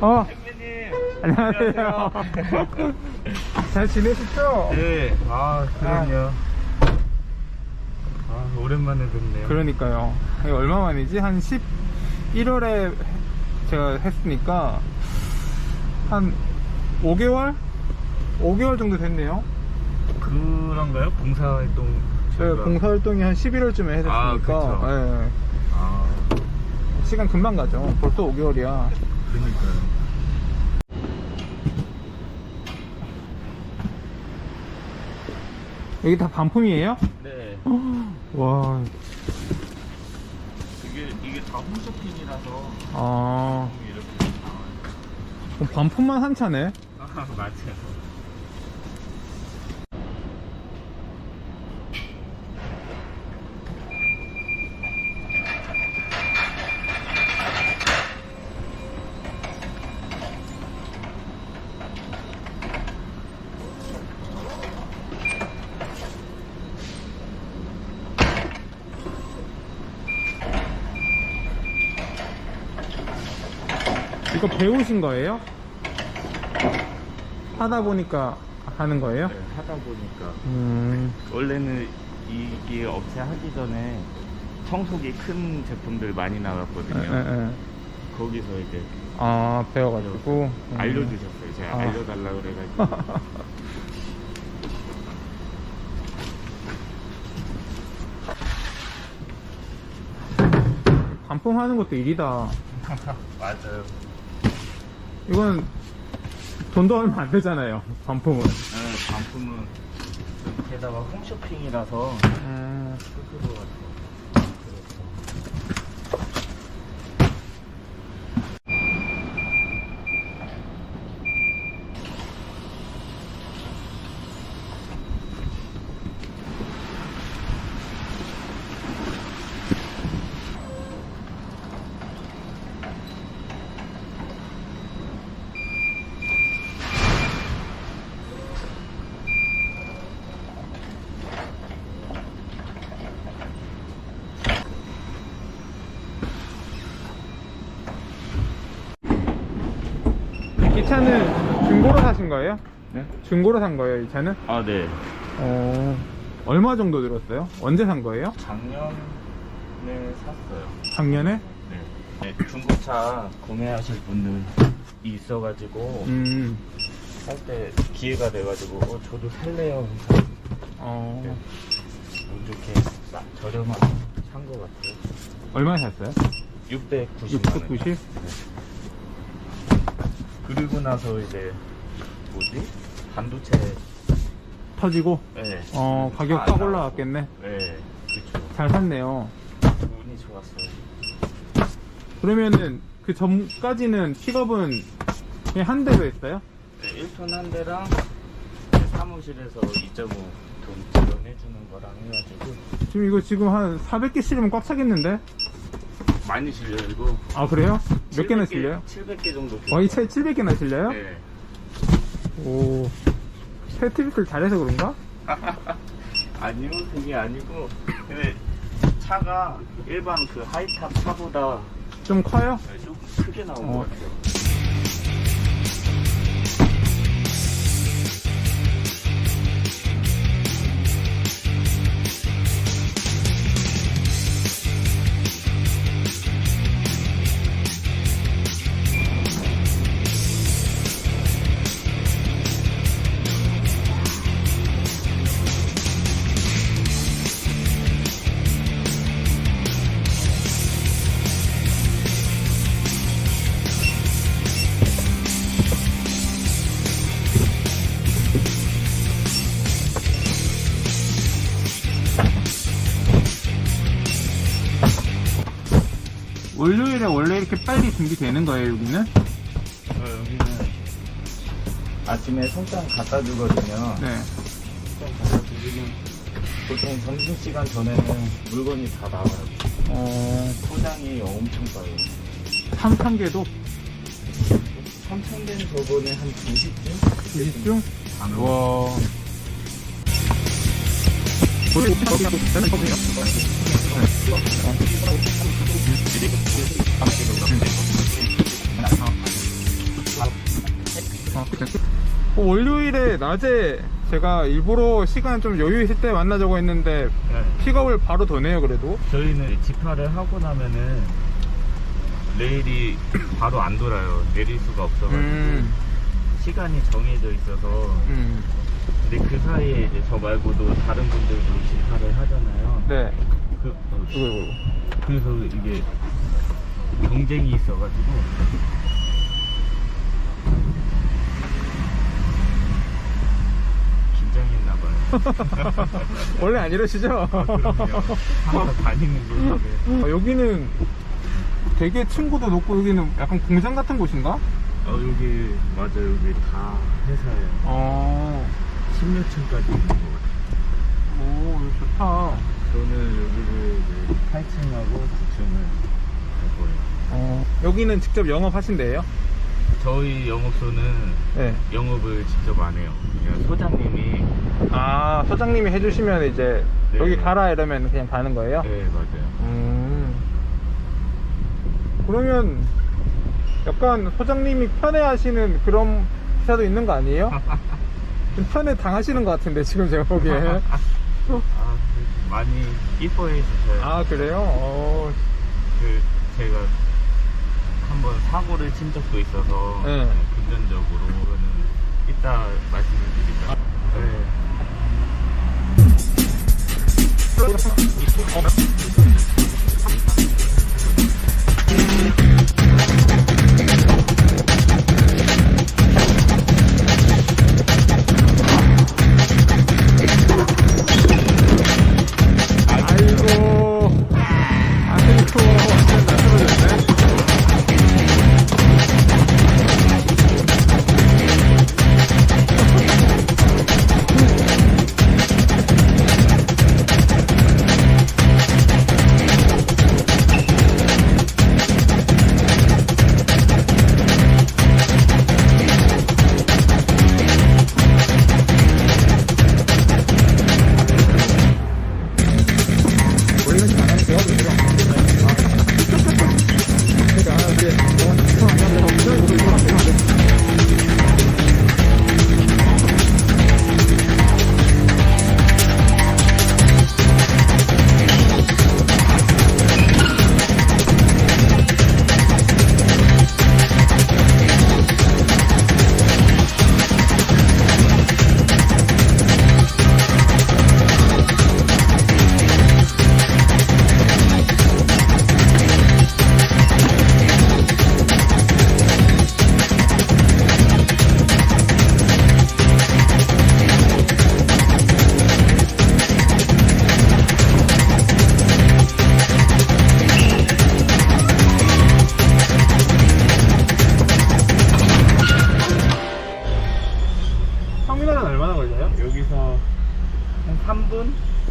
어, 선배님. 안녕하세요. 잘 지내셨죠? 네. 아, 그럼요. 아, 오랜만에 뵙네요. 그러니까요. 얼마 만이지? 한 11월에 제가 했으니까 한 5개월? 5개월 정도 됐네요. 그런가요? 봉사활동. 저희가 저희가- 봉사활동이 한 11월쯤에 아, 했으니까 그쵸. 아, 시간 금방 가죠. 벌써 5개월이야. 그러니까요. 여기 다 반품이에요? 네. 와, 이게, 이게 다 홈쇼핑이라서 아, 이렇게 나와요. 그럼 반품만 한 차네. 아, 맞아요. 배우신 거예요? 하다 보니까 하는 거예요? 네, 하다 보니까. 음, 원래는 이게 업체 하기 전에 청소기 큰 제품들 많이 에, 나갔거든요. 에, 에. 거기서 이제 아, 배워가지고. 음. 알려주셨어요. 제가 아. 알려달라 그래가지고. 반품하는 것도 일이다. 맞아요. 이건 돈도 얼마 안 되잖아요. 반품은. 네, 반품은 게다가 홈쇼핑이라서 음, 차는 중고로 사신 거예요? 네? 중고로 산 거예요, 이 차는? 아, 네. 어, 얼마 정도 들었어요? 언제 산 거예요? 작년에 샀어요. 작년에? 네. 네, 중고차 구매하실 분들이 있어가지고 음, 살 때 기회가 돼가지고 어, 저도 살래요. 해서 어, 운 좋게 나- 저렴하게 산 것 같아요. 얼마에 샀어요? 690만 원. 690? 그리고 나서 이제 뭐지? 반도체. 터지고? 네. 어, 가격 나와서. 올라갔겠네. 네, 그쵸. 잘 샀네요. 운이 좋았어요. 그러면은 그 전까지는 픽업은 그냥 한 대로 했어요? 네, 1톤 한 대랑 네, 사무실에서 2.5톤 지원해주는 거랑 해가지고 지금 이거 지금 한 400개 실으면 꽉 차겠는데? 많이 실려요 이거. 아, 그래요? 몇 개나 700개 실려요? 700개 정도. 와, 이 차에 700개나 실려요? 네. 오. 세트비트를 잘해서 그런가? 아니요, 그게 아니고 근데 차가 일반 그 하이탑 차보다 좀 커요? 좀 크게 나온 어. 것 같아요. 준비되는 거예요, 여기는? 어, 여기는 아침에 송장 갖다 주거든요. 네. 송장 갖다 주시면 보통 점심시간 전에는 물건이 다 나와요. 어, 포장이 엄청 빠요. 3,000개도 3,000개는 저번에 한 2시쯤? 20중? 안 와. 원 그 월요일에 낮에 제가 일부러 시간 좀 여유 있을 때 만나자고 했는데 네. 픽업을 바로 더네요 그래도 저희는 집화를 하고 나면은 레일이 바로 안 돌아요. 내릴 수가 없어가지고 음, 시간이 정해져 있어서 음. 근데 그 사이에 이제 저 말고도 다른 분들도 집화를 하잖아요. 네 이거 이거 그래서 이게 경쟁이 있어가지고 긴장했나봐요. 원래 안 이러시죠? 그럼요. 항상 다니는 곳인데. 어, 여기는 되게 층고도 높고 여기는 약간 공장 같은 곳인가? 어 여기 맞아 여기 다 회사예요. 어, 10몇 층까지 있는 것 같아요. 오, 여기 좋다. 저는 여기를 이제 8층하고 9층을 갈 거예요. 어, 여기는 직접 영업하신대요? 저희 영업소는 네. 영업을 직접 안 해요. 그냥 소장님이 아, 소장님이 해주시면 이제 네. 여기 가라 이러면 그냥 가는 거예요? 네 맞아요. 음. 그러면 약간 소장님이 편해하시는 그런 기사도 있는 거 아니에요? 좀 편해 당하시는 것 같은데 지금 제가 보기에. 아, 많이 이뻐해 주셔요. 아 그래요? 어, 그 제가 한번 사고를 친 적도 있어서 네. 금전적으로 그거는 이따 말씀을 드리죠. 네.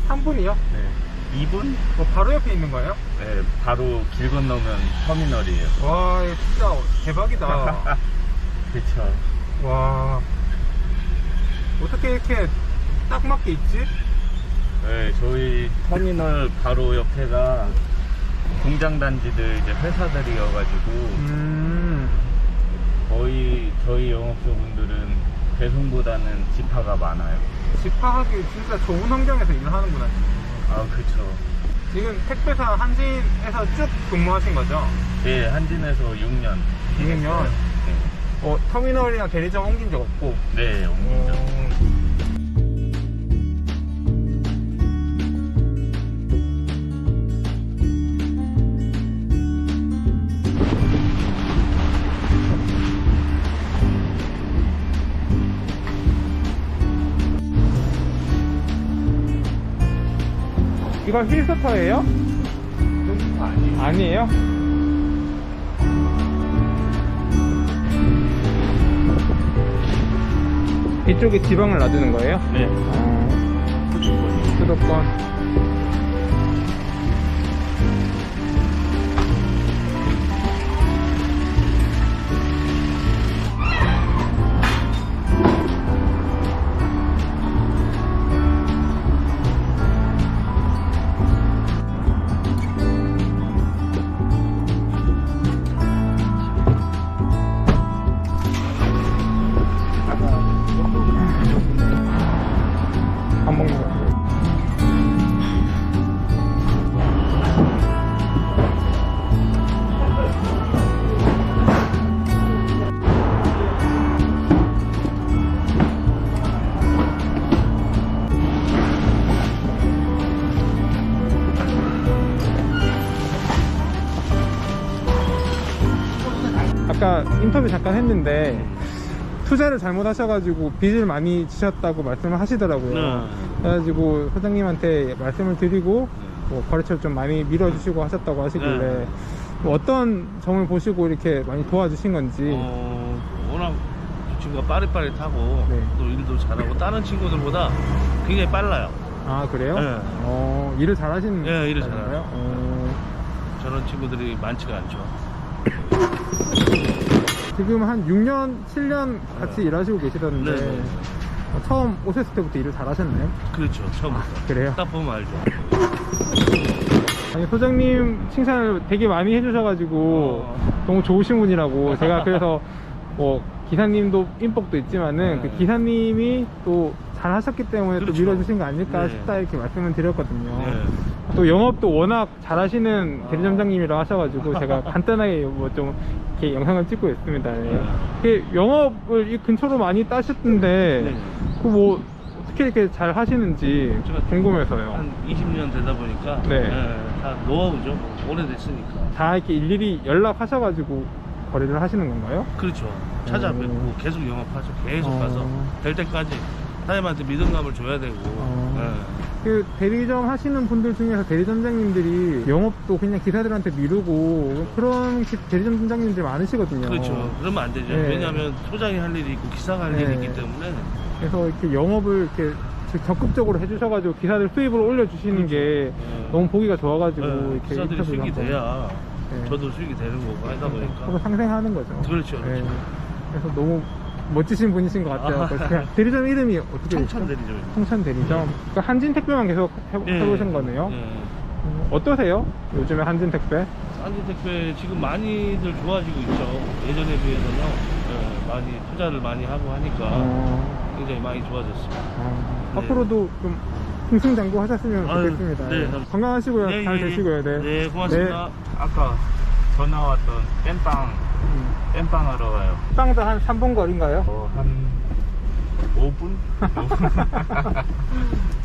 3분? 3분이요? 네. 2분? 뭐 바로 옆에 있는 거예요? 네, 바로 길 건너면 터미널이에요. 와, 이거 진짜 대박이다. 그쵸. 와. 어떻게 이렇게 딱 맞게 있지? 네, 저희 터미널 바로 옆에가 공장 단지들 이제 회사들이어가지고 음. 거의 저희 영업소 분들은 배송보다는 집화가 많아요. 집화하기 진짜 좋은 환경에서 일을 하는구나. 아, 그쵸. 지금 택배사 한진에서 쭉 근무하신 거죠? 네, 한진에서 6년. 6년? 네, 어, 터미널이나 대리점 옮긴 적 없고. 네 옮기죠. 어, 이거 휠스터예요? 아니에요. 아니에요? 이쪽에 지방을 놔두는 거예요? 네. 어, 수도권. 인터뷰 잠깐 했는데 투자를 잘못하셔가지고 빚을 많이 지셨다고 말씀을 하시더라고요. 네. 그래가지고 사장님한테 말씀을 드리고 뭐 거래처를 좀 많이 밀어주시고 하셨다고 하시길래 네. 뭐 어떤 점을 보시고 이렇게 많이 도와주신 건지 어, 워낙 이 친구가 빠릿빠릿하고 네. 또 일도 잘하고 다른 친구들보다 굉장히 빨라요. 아 그래요? 네. 어 일을 잘하시는 네, 일을? 잘해요. 어, 저런 친구들이 많지가 않죠. 지금 한 6년, 7년 같이 네. 일하시고 계시던데 네, 네. 어, 처음 오셨을 때부터 일을 잘 하셨나요? 그렇죠. 처음부터. 아, 그래요? 딱 보면 알죠. 아니 소장님 칭찬을 되게 많이 해주셔가지고 어. 너무 좋으신 분이라고 제가 그래서 뭐 기사님도 인복도 있지만은 네. 그 기사님이 또 잘 하셨기 때문에 또 그렇죠. 밀어주신 거 아닐까 네. 싶다 이렇게 말씀을 드렸거든요. 네. 또 영업도 워낙 잘하시는 대리점장님이라 하셔가지고 제가 간단하게 뭐 좀 이렇게 영상을 찍고 있습니다. 네. 이게 영업을 이 근처로 많이 따셨던데 네. 그뭐 어떻게 이렇게 잘 하시는지 제가 궁금해서요. 한 20년 되다 보니까 네. 예, 다 노하우죠. 뭐 오래됐으니까. 다 이렇게 일일이 연락하셔가지고 거래를 하시는 건가요? 그렇죠. 찾아뵙고 어. 계속 영업하죠. 계속 어. 가서 될 때까지 사장님한테 믿음감을 줘야 되고. 어. 예. 그 대리점 하시는 분들 중에서 대리점장님들이 영업도 그냥 기사들한테 미루고 그런 기- 대리점장님들 많으시거든요. 그렇죠. 그러면 안 되죠. 네. 왜냐하면 소장이 할 일이 있고 기사가 할 일이 네. 있기 때문에 그래서 이렇게 영업을 이렇게 적- 적극적으로 해주셔가지고 기사들 수입을 올려주시는 게 네. 너무 보기가 좋아가지고 예, 이렇게 기사들이 수익이 한번 돼야 네. 저도 수익이 되는 거고 하다 서로 보니까 상생하는 거죠. 그렇죠, 그렇죠. 네. 그래서 너무 멋지신 분이신 것 같아요. 아. 그래서 대리점 이름이 어떻게 청천? 대리점. 청천 대리점. 그러니까 한진 택배만 계속 해, 예. 해보신 거네요. 예. 음, 어떠세요? 요즘에 한진 택배? 한진 택배 지금 많이들 좋아지고 있죠. 예전에 비해서는 예, 많이 투자를 많이 하고 하니까 어, 굉장히 많이 좋아졌습니다. 아, 네. 앞으로도 좀 승승장구 하셨으면 아유, 좋겠습니다. 네, 네. 감사합니다. 건강하시고요. 네, 잘 예, 예. 되시고요. 네. 네, 고맙습니다. 아까 전화 왔던 땜빵 음. 땜빵 하러 가요. 빵도 한 3분 거리인가요? 어, 한 5분? 네,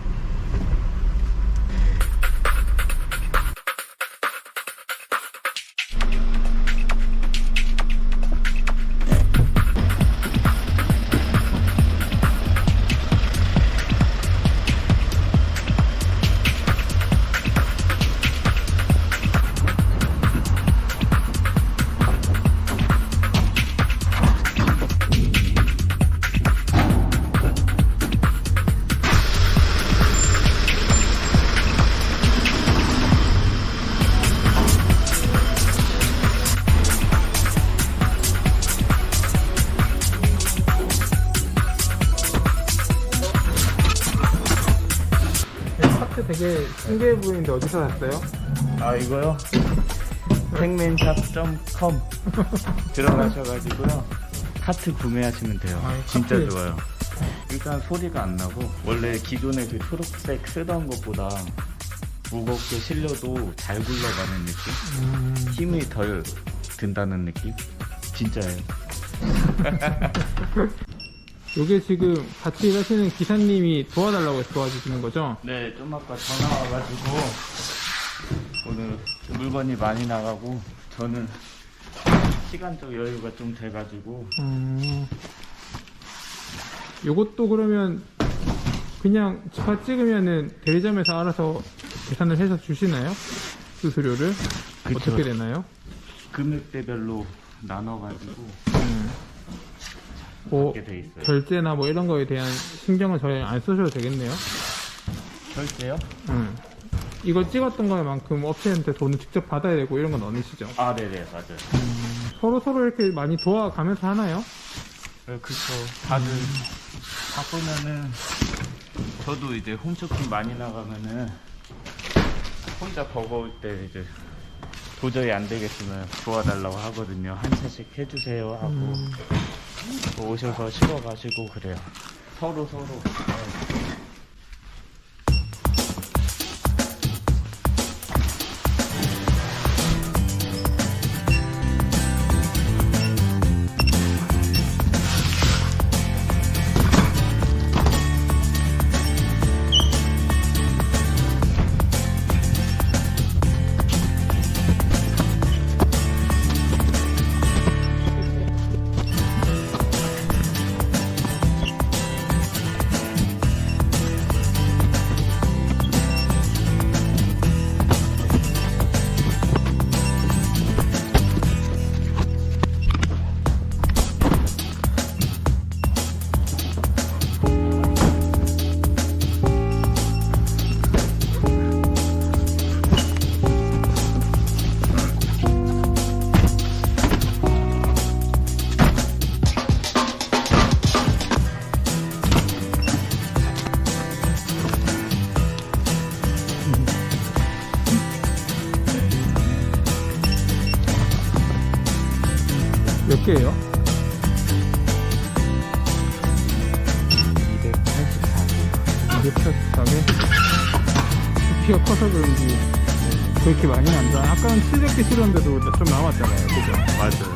어디서 샀어요? 아 이거요? 택맨샵.com 들어가셔가지고요 카트 구매하시면 돼요 아, 진짜 카트. 좋아요 일단 소리가 안 나고 원래 기존의 그 초록색 쓰던 것보다 무겁게 실려도 잘 굴러가는 느낌? 음, 힘이 덜 든다는 느낌? 진짜예요 요게 지금 같이 일하시는 기사님이 도와달라고 해서 도와주시는 거죠? 네, 좀 아까 전화 와가지고 오늘 물건이 많이 나가고 저는 시간적 여유가 좀 돼가지고 음, 요것도 그러면 그냥 주파 찍으면은 대리점에서 알아서 계산을 해서 주시나요? 수수료를? 그쵸. 어떻게 되나요? 금액대별로 나눠가지고 음. 뭐 받게 돼 있어요. 결제나 뭐 이런 거에 대한 신경을 저희 안 쓰셔도 되겠네요. 결제요? 음. 이거 찍었던 것만큼 업체한테 돈을 직접 받아야 되고 이런 건 아니시죠? 아, 네네, 맞아요. 서로 서로 이렇게 많이 도와가면서 하나요? 네, 그쵸. 다들 바쁘면은 저도 이제 홈쇼핑 많이 나가면은 혼자 버거울 때 이제 도저히 안 되겠으면 도와달라고 하거든요. 한 차씩 해주세요 하고 음. 또 오셔서 실어 가시고 그래요. 서로 서로. 그죠?